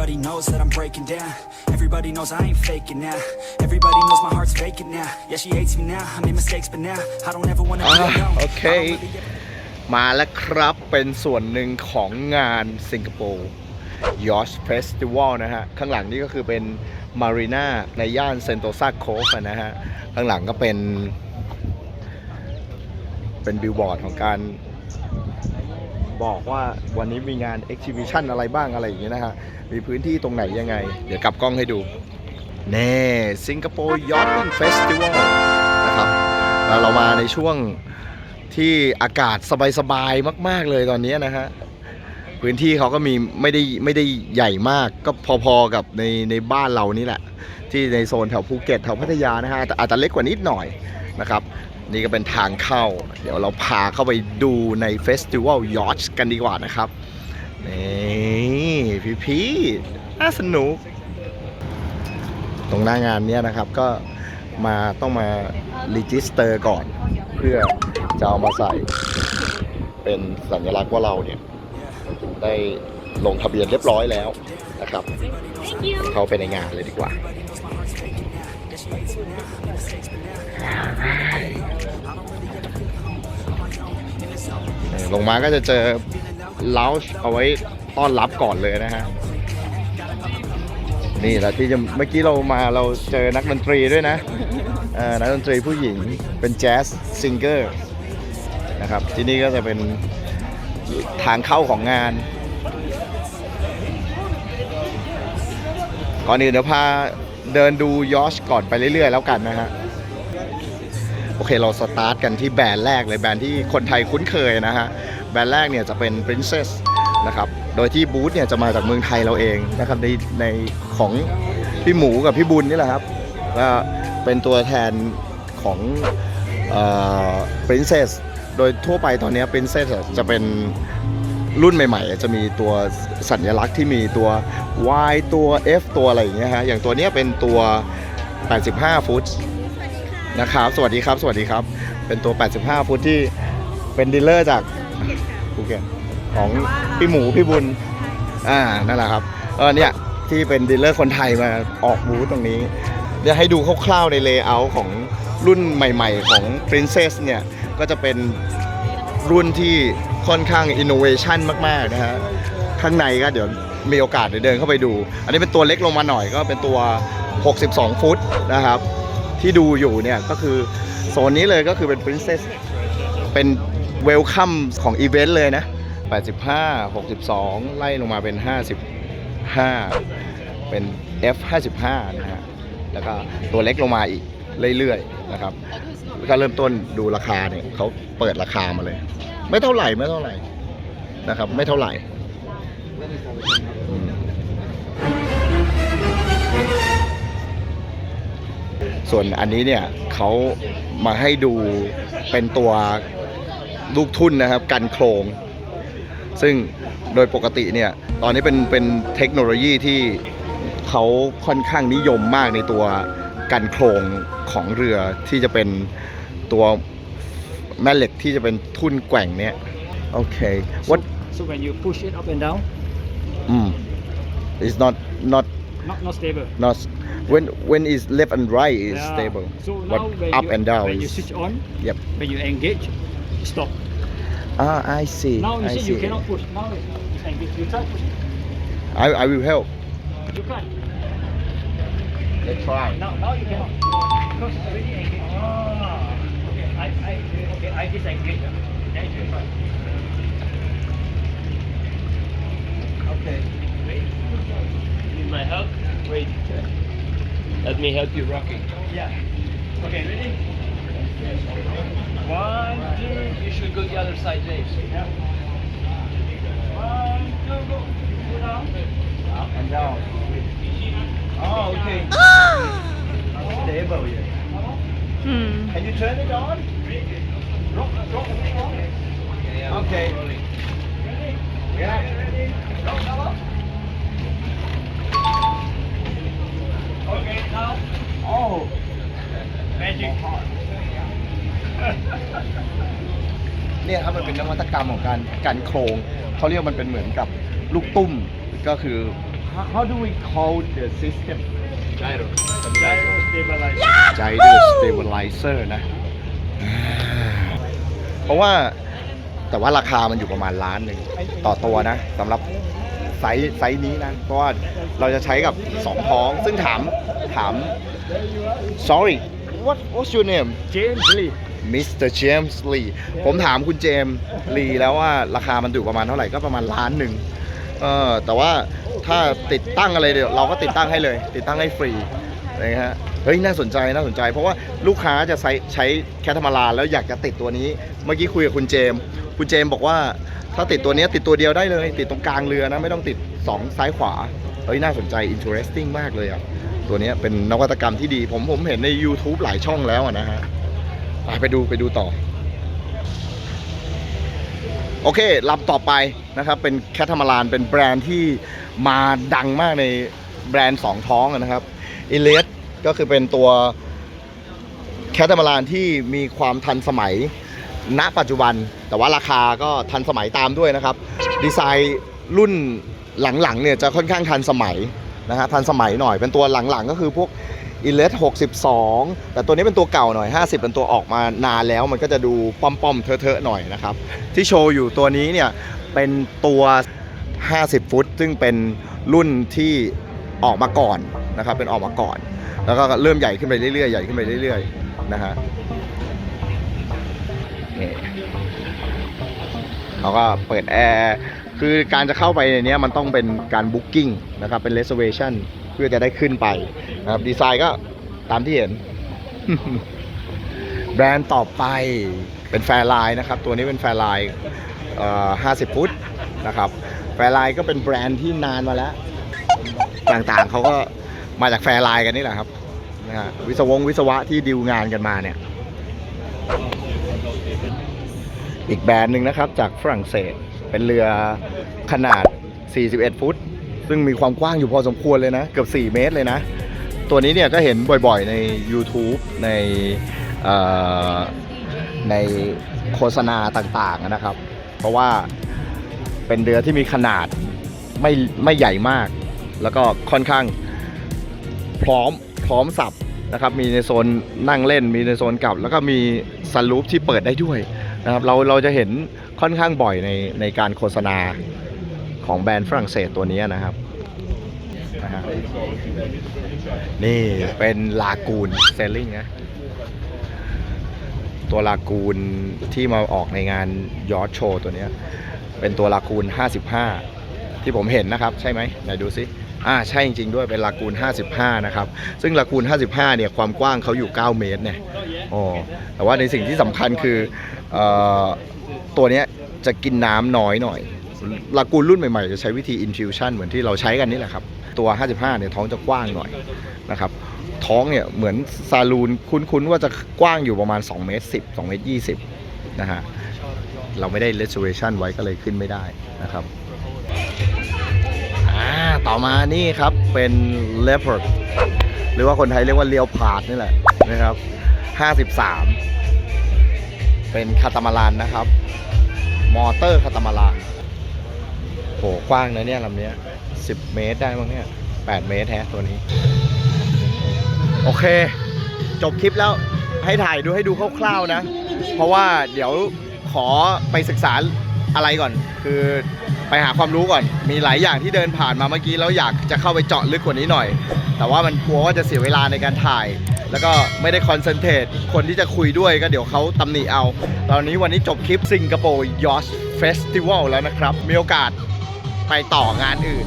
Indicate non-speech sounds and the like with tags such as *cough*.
Everybody knows that I'm breaking down. Everybody knows I ain't faking now. Everybody knows my heart's vacant now. Yeah, she hates me now. I made mistakes, but now I don't ever wanna be อ่า alone. โอเค มาแล้วครับเป็นส่วนหนึ่งของงานสิงคโปร์ยอชเฟสติวัลนะฮะ ข้างหลังนี่ก็คือเป็นมารีนาในย่านเซนโตซาโคฟนะฮะ ข้างหลังก็เป็น เป็นบิลบอร์ดของการ บอกว่าวันนี้มีงาน Exhibition อะไรบ้างอะไรอย่างเงี้ยนะฮะ มีพื้นที่ตรงไหนยังไง เดี๋ยวกลับกล้องให้ดูเน่สิงคโปร์ยอ t ติ้งเฟสติวัลนะครับเรามาในช่วงที่อากาศสบายๆมาก ๆเลยตอนนี้นะฮะพื้นที่เขาก็มีไม่ได้ไม่ได้ใหญ่มากก็พอๆกับในในบ้านเรานี่แหละ ที่ในโซนแถวภูเก็ตแถวพัทยานะฮะอาจจะเล็กกว่านิดหน่อยนะครับ นี่ก็เป็นทางเข้า เดี๋ยวเราพาเข้าไปดูในเฟสติวัลยอชกันดีกว่านะครับ นี่พี่พี่น่าสนุก ตรงหน้างานเนี้ยนะครับก็มาต้องมารีจิสเตอร์ก่อน เพื่อจะเอามาใส่เป็นสัญลักษณ์ว่าเราเนี่ย ได้ลงทะเบียนเรียบร้อยแล้วนะครับ เข้าไปในงานเลยดีกว่า ลงมาก็จะเจอล o วช์เอาไว้ต้อนรับก่อนเลยนะฮะ นี่แหละที่จะเมื่อกี้เรามาเราเจอนักดนตรีด้วยนะนักดนตรีผู้หญิงเป็นแจ๊สซิงเกอร์นะครับที่นี่ก็จะเป็นทางเข้าของงาน ก่อนอื่นเดี๋ยวพาเดินดูยอชก่อนไปเรื่อยๆแล้วกันนะฮะ โอเคเราสตาร์ทกันที่แบรนด์แรกเลยแบรนด์ที่คนไทยคุ้นเคยนะฮะ แบรนด์แรกเนี่ยจะเป็น Princess นะครับ โดยที่บูธเนี่ยจะมาจากเมืองไทยเราเองนะครับในในของพี่หมูกับพี่บุญนี่แหละครับก็เป็นตัวแทนของเอ่อ Princess โดยทั่วไปตอนนี้ Princess จะเป็นรุ่นใหม่ๆ จะมีตัวสัญลักษณ์ที่มีตัว Y ตัว F ตัวอะไรอย่างเงี้ยฮะ อย่างตัวเนี้ยเป็นตัว 85 ฟุต นะครับ สวัสดีครับ สวัสดีครับ เป็นตัว 85 ฟุตที่เป็นดีลเลอร์จากภูเก็ตของพี่หมูพี่บุญ อ่า นั่นแหละครับ เออเนี่ยที่เป็นดีลเลอร์คนไทยมาออกบูธตรงนี้ เดี๋ยวให้ดูคร่าวๆในเลเยอร์ของรุ่นใหม่ๆของ Princess เนี่ย ก็จะเป็นรุ่นที่ค่อนข้างอินโนเวชันมากๆนะฮะ ข้างในก็เดี๋ยวมีโอกาสเดี๋ยวเดินเข้าไปดู อันนี้เป็นตัวเล็กลงมาหน่อยก็เป็นตัว 62 ฟุตนะครับ ที่ดูอยู่เนี่ยก็คือโซนนี้เลยก็คือเป็น Princess เป็นเวลคัมของอีเวนต์เลยนะ 85 62 ไล่ลงมาเป็น 55 เป็น F 55 นะฮะ แล้วก็ตัวเล็กลงมาอีกเรื่อยๆนะครับแล้วก็เริ่มต้นดูราคาเนี่ยเขาเปิดราคามาเลย ไม่เท่าไหร่ไม่เท่าไหร่นะครับ ไม่เท่าไหร่ ส่วนอันนี้เนี่ยเขามาให้ดูเป็นตัวลูกทุ่นนะครับกันโครง ซึ่งโดยปกติเนี่ยตอนนี้เป็นเป็นเทคโนโลยีที่เขาค่อนข้างนิยมมากในตัวกันโครงของเรือที่จะเป็นตัวแม่เหล็กที่จะเป็นทุ่นแกว่งเนี่ยโอเค what So when you push it up and down, อืม it's not not not not stable. not when when is left and right is Yeah. stable So but when up you, and down when you switch on, Yep. when you engage, stop. ah I see Now you I see see you cannot push. Now it's engage. You try push. I I will help You can't. let's try Now now you cannot because it's already engaged. Ah. Okay, I I okay I disengage. Then you try. Let me help you Rocky. Yeah. Okay, ready? One, two, You should go the other side, James. yeah. One, two, go. Go down. up and down Oh, okay. *gasps* stable yeah hmm. can you turn it on Rock, rock, rock. okay yeah Okay, now. oh Magic. เนี่ยครับมันเป็นนวัตกรรมของการกันโครงเขาเรียกมันเป็นเหมือนกับลูกตุ้มก็คือ how, how do we call the system Gyro. Gyro stabilizer. gyro stabilizer นะอ่าเพราะว่าแต่ว่าราคามันอยู่ประมาณล้านหนึ่งต่อตัวนะสำหรับ ไซส์ไซส์นี้นะ เพราะว่าเราจะใช้กับ2ท้อง ซึ่งถามถาม sorry what what's your name James Lee. Mr. James Lee ผมถามคุณเจมส์ลีแล้วว่าราคามันอยู่ประมาณเท่าไหร่ก็ประมาณล้านหนึ่งเออแต่ว่าถ้าติดตั้งอะไรเดี๋ยวเราก็ติดตั้งให้เลย ติดตั้งให้ฟรีนะฮะเฮ้ยน่าสนใจน่าสนใจ เพราะว่าลูกค้าจะใช้ใช้แคทมาลานแล้วอยากจะติดตัวนี้ เมื่อกี้คุยกับคุณเจมส์ คุณเจมส์บอกว่าถ้าติดตัวนี้ติดตัวเดียวได้เลย ติดตรงกลางเรือนะ ไม่ต้องติด 2 ซ้ายขวาเฮ้ยน่าสนใจ interesting มากเลยอะ ตัวนี้เป็นนวัตกรรมที่ดี ผมผมเห็นใน YouTube หลายช่องแล้วนะฮะไปดูไปดูต่อ โอเคลำต่อไปนะครับ เป็นแคทมารานเป็นแบรนด์ที่มาดังมากในแบรนด์สองท้องนะครับอิเลสก็คือเป็นตัวแคทมารานที่มีความทันสมัย ณปัจจุบัน แต่ว่าราคาก็ทันสมัยตามด้วยนะครับ ดีไซน์รุ่นหลังๆเนี่ยจะค่อนข้างทันสมัยนะฮะทันสมัยหน่อยเป็นตัวหลังๆ ก็คือพวกอิเลส62 แต่ตัวนี้เป็นตัวเก่าหน่อย 50 เป็นตัวออกมานานแล้ว มันก็จะดูป้อมๆเทอะๆหน่อยนะครับ ที่โชว์อยู่ตัวนี้เนี่ยเป็นตัว 50 ฟุต ซึ่งเป็นรุ่นที่ออกมาก่อนนะครับ เป็นออกมาก่อน แล้วก็เริ่มใหญ่ขึ้นไปเรื่อยๆ ใหญ่ขึ้นไปเรื่อยๆ นะฮะ เราก็เปิดแอร์คือการจะเข้าไปในนี้มันต้องเป็นการบุ๊กิ้งนะครับเป็น reservation เพื่อจะได้ขึ้นไปนะครับดีไซน์ก็ตามที่เห็น แบรนด์ต่อไปเป็นแฟร์ไลน์นะครับ ตัวนี้เป็นแฟร์ไลน์50 ฟุตนะครับแฟร์ไลน์ก็เป็นแบรนด์ที่นานมาแล้ว ต่างๆเขาก็มาจากแฟร์ไลน์กันนี่แหละครับนะฮะวิศวงวิศวะที่ดิวงานกันมาเนี่ย อีกแบรนด์หนึ่งนะครับจากฝรั่งเศสเป็นเรือขนาด 41 ฟุต ซึ่งมีความกว้างอยู่พอสมควรเลยนะ เกือบ 4 เมตรเลยนะ ตัวนี้เนี่ยก็เห็นบ่อยๆใน YouTube ในในโฆษณาต่างๆนะครับ เพราะว่าเป็นเรือที่มีขนาดไม่ไม่ใหญ่มาก แล้วก็ค่อนข้างพร้อมพร้อมสับนะครับ มีในโซนนั่งเล่น มีในโซนกลับ แล้วก็มีซันรูฟที่เปิดได้ด้วย นะครับเราเราจะเห็นค่อนข้างบ่อยในในการโฆษณาของแบรนด์ฝรั่งเศสตัวนี้นะครับนะฮะนี่เป็นลากูนเซลลิงนะตัวลากูนที่มาออกในงานยอร์ชโชว์ตัวนี้เป็นตัวลากูน 55 ที่ผมเห็นนะครับ ใช่ไหมไหนดูซิอ่าใช่จริงๆด้วยเป็นลากูน 55 นะครับ ซึ่งลากูน 55 เนี่ยความกว้างเขาอยู่ 9 เมตรเนี่ยอ๋อแต่ว่าในสิ่งที่สำคัญคือ ตัวนี้จะกินน้ำน้อยหน่อยลากูนรุ่นใหม่ๆ จะใช้วิธี infusion เหมือนที่เราใช้กันนี่แหละครับ ตัว 55 เนี่ยท้องจะกว้างหน่อยนะครับท้องเนี่ยเหมือนซาลูนคุ้นๆ ว่าจะกว้างอยู่ประมาณ 2 เมตร 10 2 เมตร 20 นะฮะ เราไม่ได้ reservation ไว้ก็เลยขึ้นไม่ได้นะครับต่อมานี่ครับเป็น leopard หรือว่าคนไทยเรียกว่าเลียวพาดนี่แหละนะครับ 53 เป็นคาตามารันนะครับ มอเตอร์คาตามารันโหกว้างนะเนี่ยลำเนี้ย10เมตรได้มั้งเนี่ย8เมตรแฮะตัวนี้ โอเค จบคลิปแล้วให้ถ่ายดูให้ดูคร่าวๆนะ เพราะว่าเดี๋ยวขอไปศึกษาอะไรก่อน คือไปหาความรู้ก่อน มีหลายอย่างที่เดินผ่านมาเมื่อกี้แล้วอยากจะเข้าไปเจาะลึกกว่านี้หน่อย แต่ว่ามันกลัวว่าจะเสียเวลาในการถ่าย แล้วก็ไม่ได้คอนเซนเทรตคนที่จะคุยด้วยก็เดี๋ยวเขาตำหนิเอา ตอนนี้วันนี้จบคลิปสิงคโปร์ยอชเฟสติวัลแล้วนะครับ มีโอกาสไปต่องานอื่น